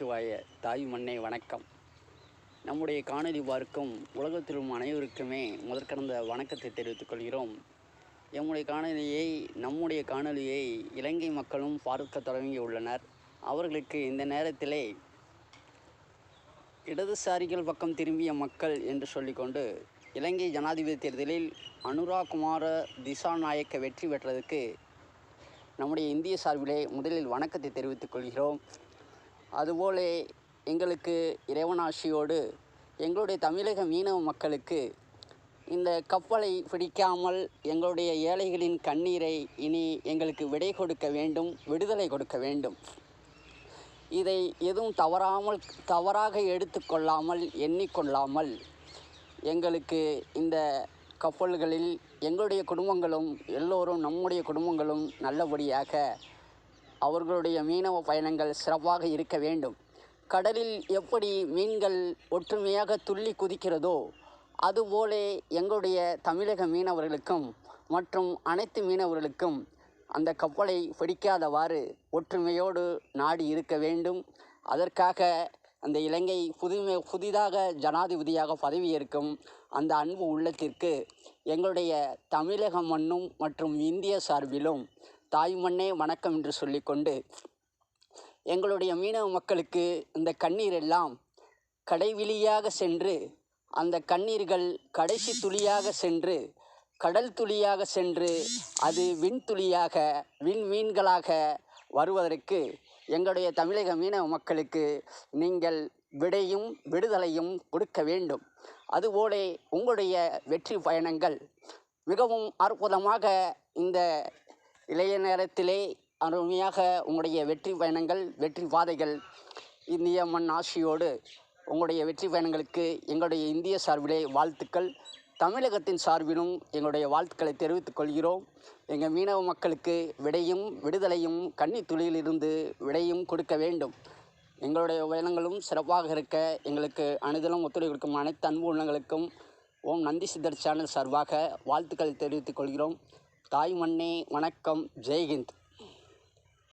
நமச்சிவாய தாய் மண்ணை வணக்கம். நம்முடைய காணொலி பார்க்கும் உலகத்திலும் அனைவருக்குமே முதற்கடந்த வணக்கத்தை தெரிவித்துக் கொள்கிறோம். எம்முடைய காணொலியை நம்முடைய காணொலியை இலங்கை மக்களும் பார்க்க தொடங்கியுள்ளனர் அவர்களுக்கு இந்த நேரத்திலே இடதுசாரிகள் பக்கம் திரும்பிய மக்கள் என்று சொல்லிக்கொண்டு இலங்கை ஜனாதிபதி தேர்தலில் அனுரா குமார திசாநாயக்க வெற்றி பெற்றதுக்கு நம்முடைய இந்திய சார்பிலே முதலில் வணக்கத்தை தெரிவித்துக் கொள்கிறோம். அதுபோல எங்களுக்கு இறைவனாட்சியோடு எங்களுடைய தமிழக மீனவ மக்களுக்கு இந்த கப்பலை பிடிக்காமல் எங்களுடைய ஏழைகளின் கண்ணீரை இனி எங்களுக்கு விடை கொடுக்க வேண்டும் விடுதலை கொடுக்க வேண்டும். இதை எதுவும் தவறாமல் தவறாக எடுத்துக்கொள்ளாமல் எண்ணிக்கொள்ளாமல் எங்களுக்கு இந்த கப்பல்களில் எங்களுடைய குடும்பங்களும் எல்லோரும் நம்முடைய குடும்பங்களும் நல்லபடியாக அவர்களுடைய மீனவ பயணங்கள் சிறப்பாக இருக்க வேண்டும். கடலில் எப்படி மீன்கள் ஒற்றுமையாக துள்ளி குதிக்கிறதோ அதுபோல எங்களுடைய தமிழக மீனவர்களுக்கும் மற்றும் அனைத்து மீனவர்களுக்கும் அந்த கப்பலை பிடிக்காதவாறு ஒற்றுமையோடு நாடு இருக்க வேண்டும். அதற்காக அந்த இலங்கை புதுமை புதிதாக ஜனாதிபதியாக பதவியேற்கும் அந்த அன்பு உள்ளத்திற்கு எங்களுடைய தமிழக மண்ணும் மற்றும் இந்திய சார்பிலும் தாய் மண்ணே வணக்கம் என்று சொல்லிக்கொண்டு எங்களுடைய மீனவ மக்களுக்கு இந்த கண்ணீர் எல்லாம் கடைவிழியாக சென்று அந்த கண்ணீர்கள் கடைசி துளியாக சென்று கடல் துளியாக சென்று அது விண்துளியாக விண்மீன்களாக விண் மீன்களாக வருவதற்கு எங்களுடைய தமிழக மீனவ மக்களுக்கு நீங்கள் விடையும் விடுதலையும் கொடுக்க வேண்டும். அதுபோல உங்களுடைய வெற்றி பயணங்கள் மிகவும் அற்புதமாக இந்த இளைய நேரத்திலே அருமையாக உங்களுடைய வெற்றி பயணங்கள் வெற்றி பாதைகள் இந்திய மண் ஆசியோடு உங்களுடைய வெற்றி பயணங்களுக்கு எங்களுடைய இந்திய சார்பிலே வாழ்த்துக்கள். தமிழகத்தின் சார்பிலும் எங்களுடைய வாழ்த்துக்களை தெரிவித்துக் கொள்கிறோம். எங்கள் மீனவ மக்களுக்கு விடையும் விடுதலையும் கன்னி துளியிலிருந்து விடையும் கொடுக்க வேண்டும். எங்களுடைய பயணங்களும் சிறப்பாக இருக்க எங்களுக்கு அனுதினம் ஒத்துழைப்பு கொடுக்கும் அனைத்து அன்பு உள்ளங்களுக்கும் ஓம் நந்தி சித்தர் சேனல் சார்பாக வாழ்த்துக்கள் தெரிவித்துக் கொள்கிறோம். தாய் மண்ணே வணக்கம் ஜெய்ஹிந்த்.